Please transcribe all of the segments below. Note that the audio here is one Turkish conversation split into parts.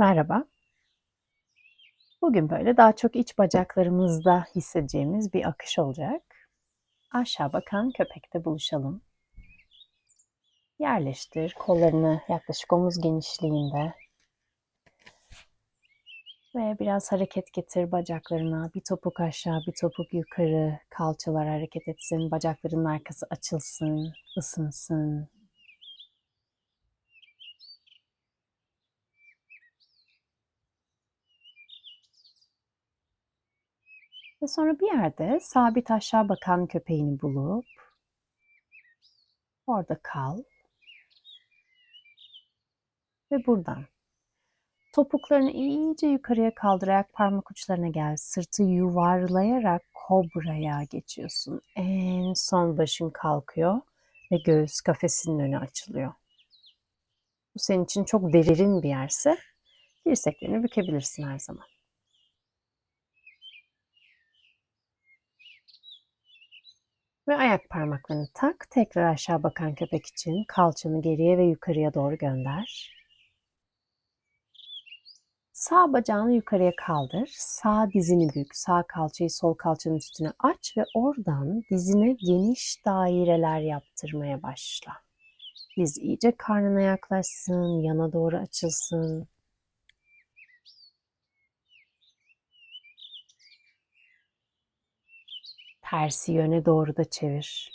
Merhaba. Bugün böyle daha çok iç bacaklarımızda hissedeceğimiz bir akış olacak. Aşağı bakan köpekte buluşalım. Yerleştir kollarını yaklaşık omuz genişliğinde. Ve biraz hareket getir bacaklarına. Bir topuk aşağı, bir topuk yukarı. Kalçalar hareket etsin. Bacakların arkası açılsın, ısınsın. Ve sonra bir yerde sabit aşağı bakan köpeğini bulup orada kal. Ve buradan topuklarını iyice yukarıya kaldırarak parmak uçlarına gel. Sırtı yuvarlayarak kobraya geçiyorsun. En son başın kalkıyor ve göğüs kafesinin önü açılıyor. Bu senin için çok derin bir yerse dirseklerini bükebilirsin her zaman. Ve ayak parmaklarını tak. Tekrar aşağı bakan köpek için kalçanı geriye ve yukarıya doğru gönder. Sağ bacağını yukarıya kaldır. Sağ dizini bük. Sağ kalçayı sol kalçanın üstüne aç ve oradan dizine geniş daireler yaptırmaya başla. Diz iyice karnına yaklaşsın, yana doğru açılsın. Tersi yöne doğru da çevir.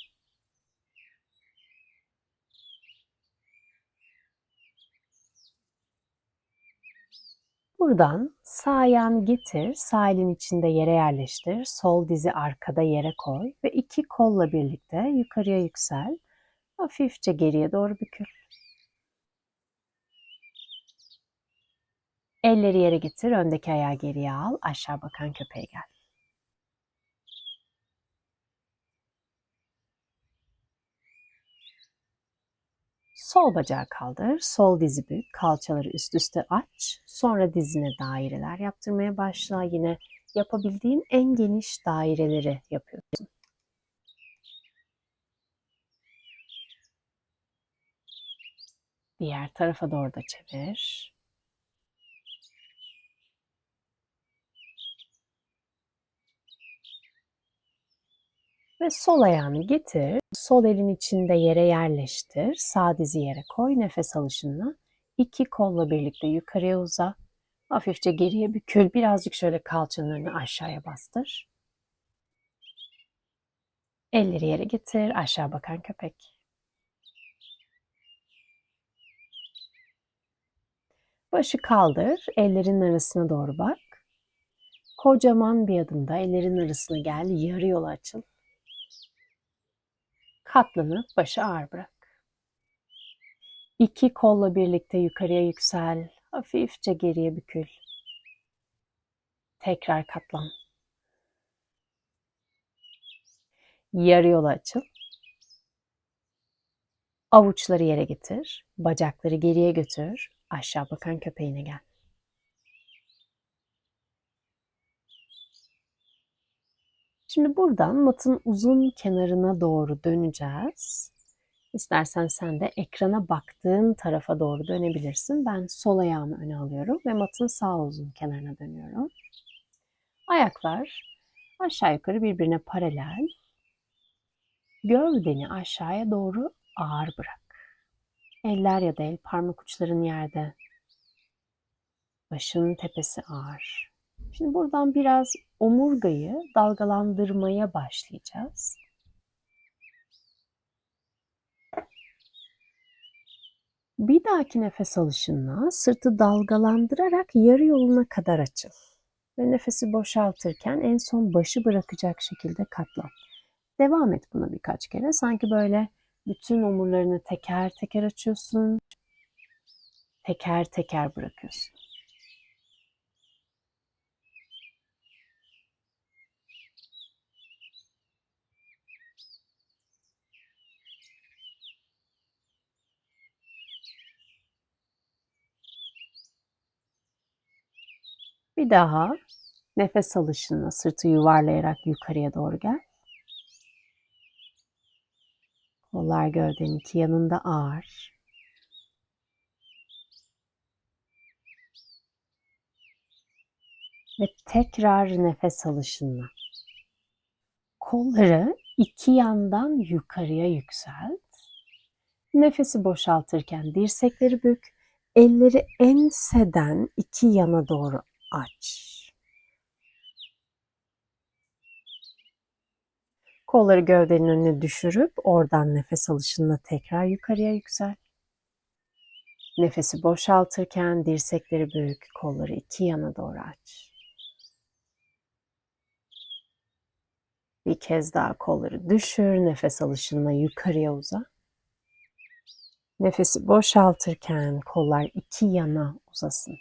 Buradan sağ ayağını getir, sağ elin içinde yere yerleştir, sol dizi arkada yere koy ve iki kolla birlikte yukarıya yüksel, hafifçe geriye doğru bükül. Elleri yere getir, öndeki ayağı geriye al, aşağı bakan köpeğe gel. Sol bacağı kaldır, sol dizi bük, kalçaları üst üste aç. Sonra dizine daireler yaptırmaya başla. Yine yapabildiğin en geniş daireleri yapıyorsun. Diğer tarafa doğru da çevir. Ve sol ayağını getir. Sol elin içinde yere yerleştir. Sağ dizi yere koy nefes alışınla. İki kolla birlikte yukarıya uza. Hafifçe geriye bükül. Birazcık şöyle önünü aşağıya bastır. Elleri yere getir. Aşağı bakan köpek. Başı kaldır. Ellerin arasına doğru bak. Kocaman bir adımda ellerin arasına gel. Yarı yola açıl. Katlanıp başı ağır bırak. İki kolla birlikte yukarıya yüksel. Hafifçe geriye bükül. Tekrar katlan. Yarı yola açıl. Avuçları yere getir. Bacakları geriye götür. Aşağı bakan köpeğine gel. Şimdi buradan matın uzun kenarına doğru döneceğiz. İstersen sen de ekrana baktığın tarafa doğru dönebilirsin. Ben sol ayağımı öne alıyorum ve matın sağ uzun kenarına dönüyorum. Ayaklar aşağı yukarı birbirine paralel. Gövdeni aşağıya doğru ağır bırak. Eller ya da el parmak uçların yerde. Başın tepesi ağır. Şimdi buradan biraz omurgayı dalgalandırmaya başlayacağız. Bir dahaki nefes alışınla sırtı dalgalandırarak yarı yoluna kadar açıl. Ve nefesi boşaltırken en son başı bırakacak şekilde katlan. Devam et buna birkaç kere. Sanki böyle bütün omurlarını teker teker açıyorsun. Teker teker bırakıyorsun. Bir daha nefes alışınla sırtı yuvarlayarak yukarıya doğru gel. Kollar gövdenin iki yanında ağır. Ve tekrar nefes alışınla. Kolları iki yandan yukarıya yükselt. Nefesi boşaltırken dirsekleri bük. Elleri enseden iki yana doğru aç. Kolları gövdenin önüne düşürüp oradan nefes alışınla tekrar yukarıya yüksel. Nefesi boşaltırken dirsekleri büyük, kolları iki yana doğru aç. Bir kez daha kolları düşür, nefes alışınla yukarıya uza. Nefesi boşaltırken kollar iki yana uzasın.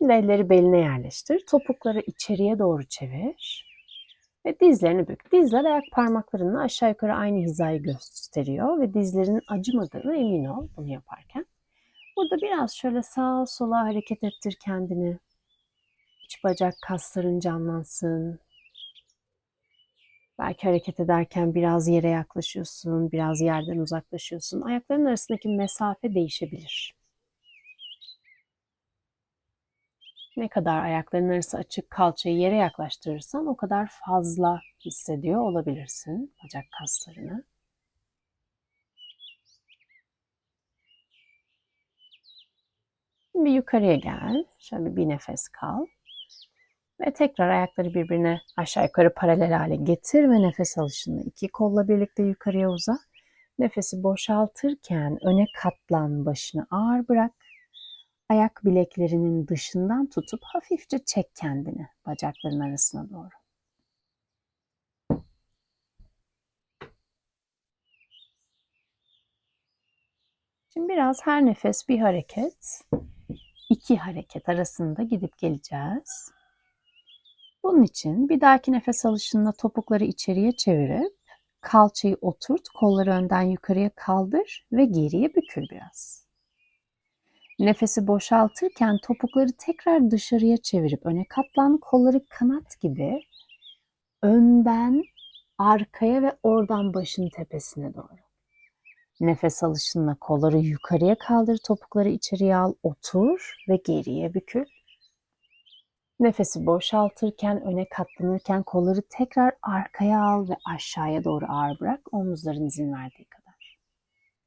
Şimdi elleri beline yerleştir. Topukları içeriye doğru çevir. Ve dizlerini bük. Dizler ayak parmaklarınla aşağı yukarı aynı hizayı gösteriyor ve dizlerin acımadığını emin ol bunu yaparken. Burada biraz şöyle sağa sola hareket ettir kendini. İç bacak kasların canlansın. Belki hareket ederken biraz yere yaklaşıyorsun, biraz yerden uzaklaşıyorsun. Ayakların arasındaki mesafe değişebilir. Ne kadar ayakların arası açık kalçayı yere yaklaştırırsan o kadar fazla hissediyor olabilirsin bacak kaslarını. Şimdi yukarıya gel. Şöyle bir nefes kal. Ve tekrar ayakları birbirine aşağı yukarı paralel hale getir ve nefes alışını iki kolla birlikte yukarıya uza. Nefesi boşaltırken öne katlan, başını ağır bırak ayak bileklerinin dışından tutup hafifçe çek kendini bacakların arasına doğru. Şimdi biraz her nefes bir hareket, iki hareket arasında gidip geleceğiz. Bunun için bir dahaki nefes alışında topukları içeriye çevirip kalçayı oturt, kolları önden yukarıya kaldır ve geriye bükül biraz. Nefesi boşaltırken topukları tekrar dışarıya çevirip öne katlan, kolları kanat gibi önden arkaya ve oradan başın tepesine doğru. Nefes alışınla kolları yukarıya kaldır, topukları içeriye al, otur ve geriye bükül. Nefesi boşaltırken, öne katlanırken kolları tekrar arkaya al ve aşağıya doğru ağır bırak, omuzların izin verdiği kadar.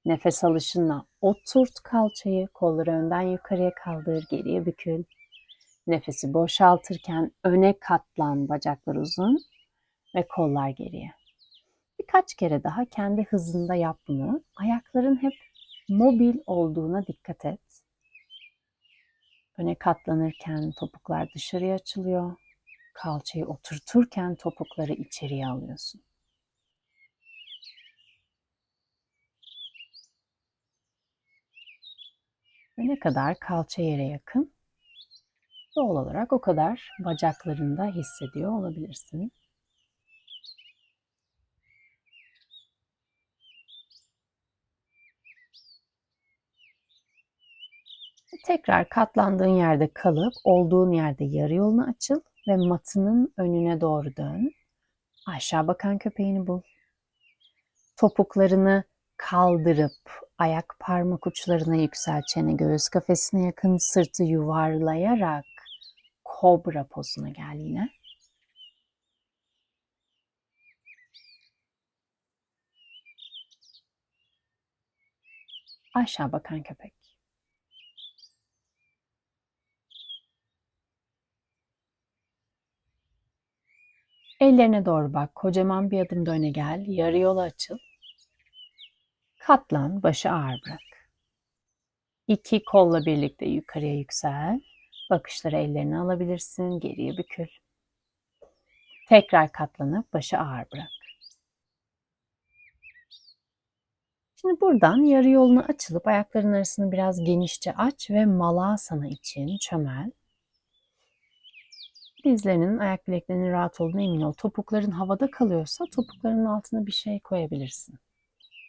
Nefes alışınla oturt kalçayı, kolları önden yukarıya kaldır, geriye bükül. Nefesi boşaltırken öne katlan, bacaklar uzun ve kollar geriye. Birkaç kere daha kendi hızında yap bunu. Ayakların hep mobil olduğuna dikkat et. Öne katlanırken topuklar dışarıya açılıyor. Kalçayı oturturken topukları içeriye alıyorsun. Ve ne kadar kalça yere yakın doğal olarak o kadar bacaklarında hissediyor olabilirsin. Tekrar katlandığın yerde kalıp olduğun yerde yarı yolunu açıl ve matının önüne doğru dön. Aşağı bakan köpeğini bul. Topuklarını kaldırıp ayak parmak uçlarına yükselçene göğüs kafesine yakın sırtı yuvarlayarak kobra pozuna gel yine. Aşağı bakan köpek. Ellerine doğru bak. Kocaman bir adım da öne gel. Yarı yola açıl. Katlan, başı ağır bırak. İki kolla birlikte yukarıya yüksel. Bakışları ellerine alabilirsin, geriye bükül. Tekrar katlanıp başı ağır bırak. Şimdi buradan yarı yolunu açılıp ayakların arasını biraz genişçe aç ve malasana için çömel. Dizlerinin, ayak bileklerinin rahat olduğuna emin ol. Topukların havada kalıyorsa topukların altına bir şey koyabilirsin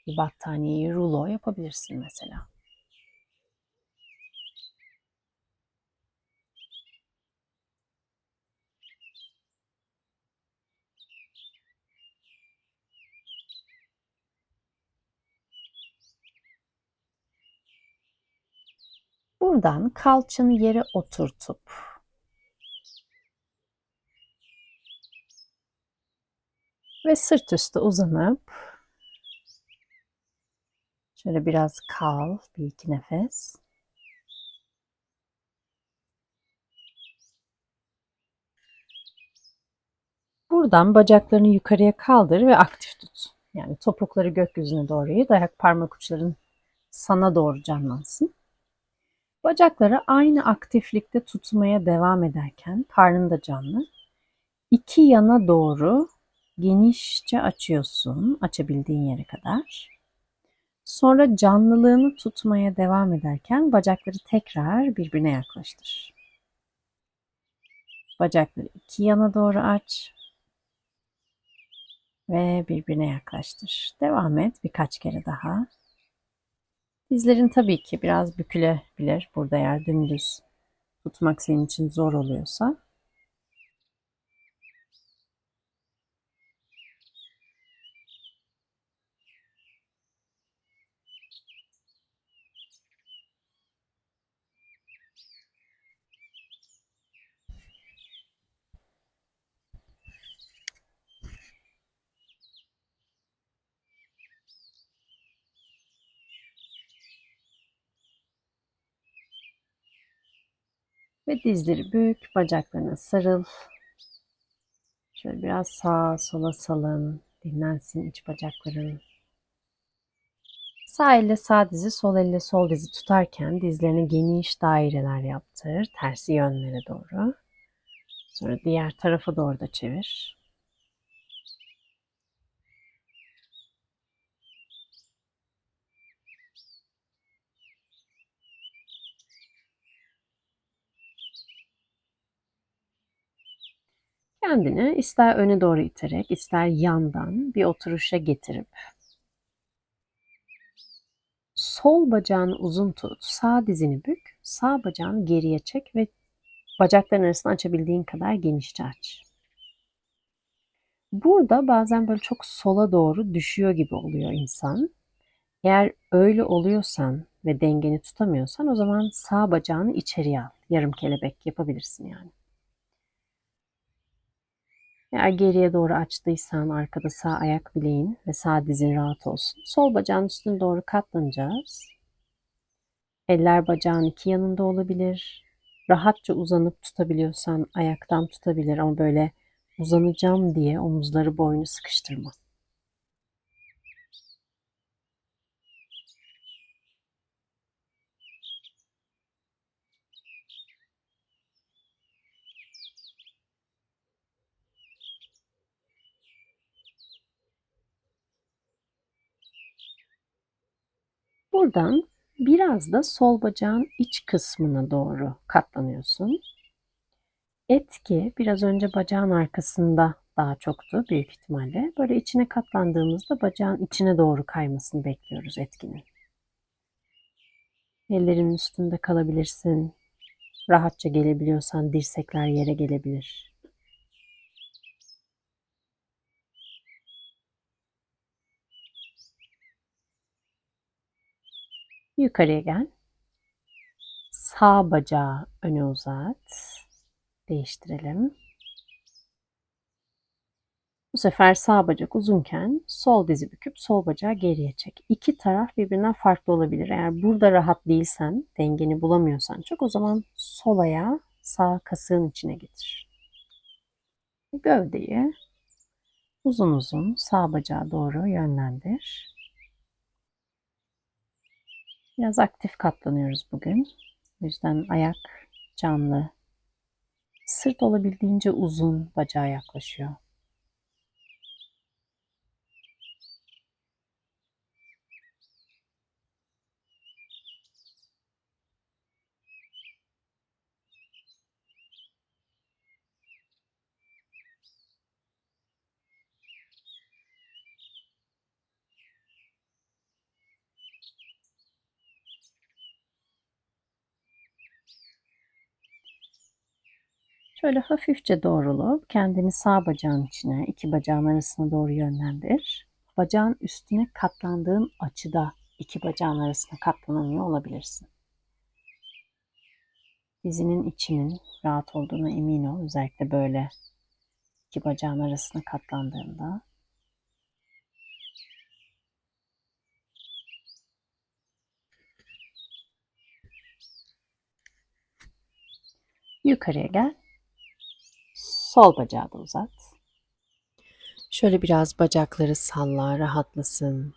bir battaniyeyi rulo yapabilirsin mesela. Buradan kalçanı yere oturtup ve sırt üstü uzanıp şöyle biraz kal bir iki nefes. Buradan bacaklarını yukarıya kaldır ve aktif tut. Yani topukları gökyüzüne doğru eğ, ayak parmak uçların sana doğru canlansın. Bacakları aynı aktiflikte tutmaya devam ederken karnın da canlı. İki yana doğru genişçe açıyorsun açabildiğin yere kadar. Sonra canlılığını tutmaya devam ederken bacakları tekrar birbirine yaklaştır. Bacakları iki yana doğru aç ve birbirine yaklaştır. Devam et birkaç kere daha. Dizlerin tabii ki biraz bükülebilir burada eğer dümdüz tutmak senin için zor oluyorsa. Ve dizleri bük, bacaklarına sarıl. Şöyle biraz sağa sola salın. Dinlensin iç bacakların. Sağ elle sağ dizi, sol elle sol dizi tutarken dizlerine geniş daireler yaptır. Tersi yönlere doğru. Sonra diğer tarafa doğru da çevir. Kendini ister öne doğru iterek, ister yandan bir oturuşa getirip sol bacağını uzun tut, sağ dizini bük, sağ bacağını geriye çek ve bacakların arasını açabildiğin kadar genişçe aç. Burada bazen böyle çok sola doğru düşüyor gibi oluyor insan. Eğer öyle oluyorsan ve dengeni tutamıyorsan o zaman sağ bacağını içeriye al. Yarım kelebek yapabilirsin yani. Eğer geriye doğru açtıysan arkada sağ ayak bileğin ve sağ dizin rahat olsun. Sol bacağın üstüne doğru katlanacağız. Eller bacağın iki yanında olabilir. Rahatça uzanıp tutabiliyorsan ayaktan tutabilir ama böyle uzanacağım diye omuzları boynu sıkıştırma. Buradan biraz da sol bacağın iç kısmına doğru katlanıyorsun. Etki biraz önce bacağın arkasında daha çoktu büyük ihtimalle. Böyle içine katlandığımızda bacağın içine doğru kaymasını bekliyoruz etkinin. Ellerin üstünde kalabilirsin. Rahatça gelebiliyorsan dirsekler yere gelebilir. Yukarıya gel. Sağ bacağı öne uzat. Değiştirelim. Bu sefer sağ bacak uzunken sol dizi büküp sol bacağı geriye çek. İki taraf birbirinden farklı olabilir. Eğer burada rahat değilsen, dengeni bulamıyorsan çok o zaman sol ayağı sağ kasığın içine getir. Gövdeyi uzun uzun sağ bacağa doğru yönlendir. Biraz aktif katlanıyoruz bugün. O yüzden ayak canlı. Sırt olabildiğince uzun bacağa yaklaşıyor. Şöyle hafifçe doğrulup kendini sağ bacağın içine, iki bacağın arasına doğru yönlendir. Bacağın üstüne katlandığın açıda iki bacağın arasına katlanamıyor olabilirsin. Dizinin içinin rahat olduğuna emin ol. Özellikle böyle iki bacağın arasına katlandığında. Yukarıya gel. Sol bacağı da uzat. Şöyle biraz bacakları salla, rahatlasın.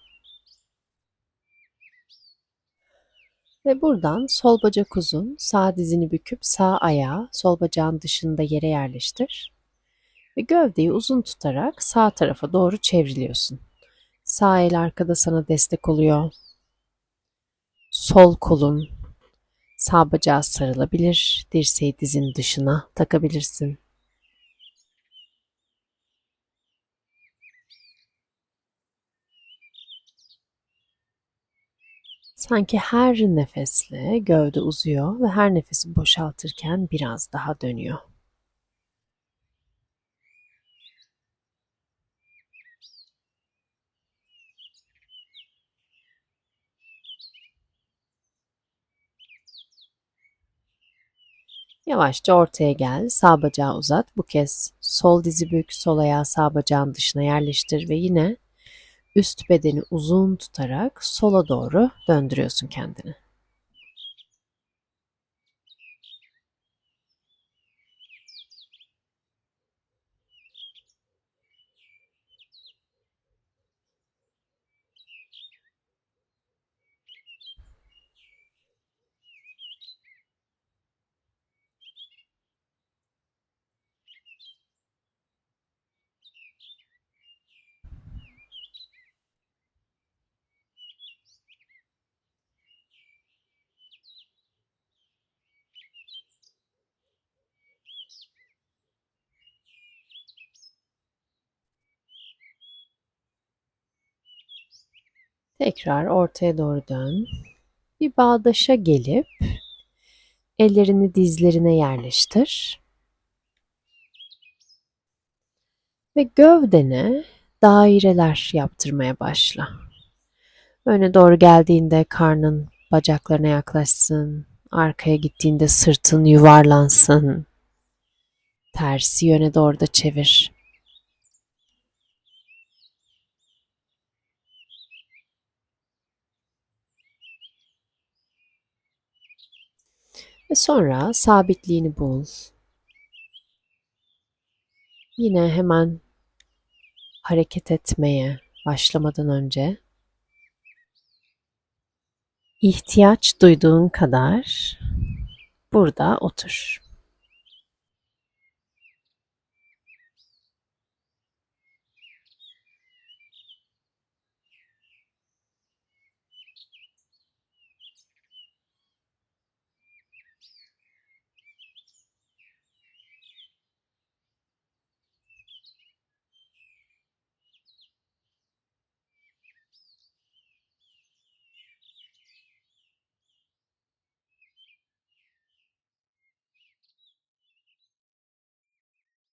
Ve buradan sol bacak uzun, sağ dizini büküp sağ ayağı sol bacağın dışında yere yerleştir. Ve gövdeyi uzun tutarak sağ tarafa doğru çevriliyorsun. Sağ el arkada sana destek oluyor. Sol kolun sağ bacağı sarılabilir. Dirseği dizin dışına takabilirsin. Sanki her nefesle gövde uzuyor ve her nefesi boşaltırken biraz daha dönüyor. Yavaşça ortaya gel, sağ bacağı uzat. Bu kez sol dizi bük, sol ayağı sağ bacağın dışına yerleştir ve yine üst bedeni uzun tutarak sola doğru döndürüyorsun kendini. Tekrar ortaya doğru dön. Bir bağdaşa gelip ellerini dizlerine yerleştir. Ve gövdene daireler yaptırmaya başla. Öne doğru geldiğinde karnın bacaklarına yaklaşsın. Arkaya gittiğinde sırtın yuvarlansın. Tersi yöne doğru da çevir. Ve sonra sabitliğini bul. Yine hemen hareket etmeye başlamadan önce ihtiyaç duyduğun kadar burada otur.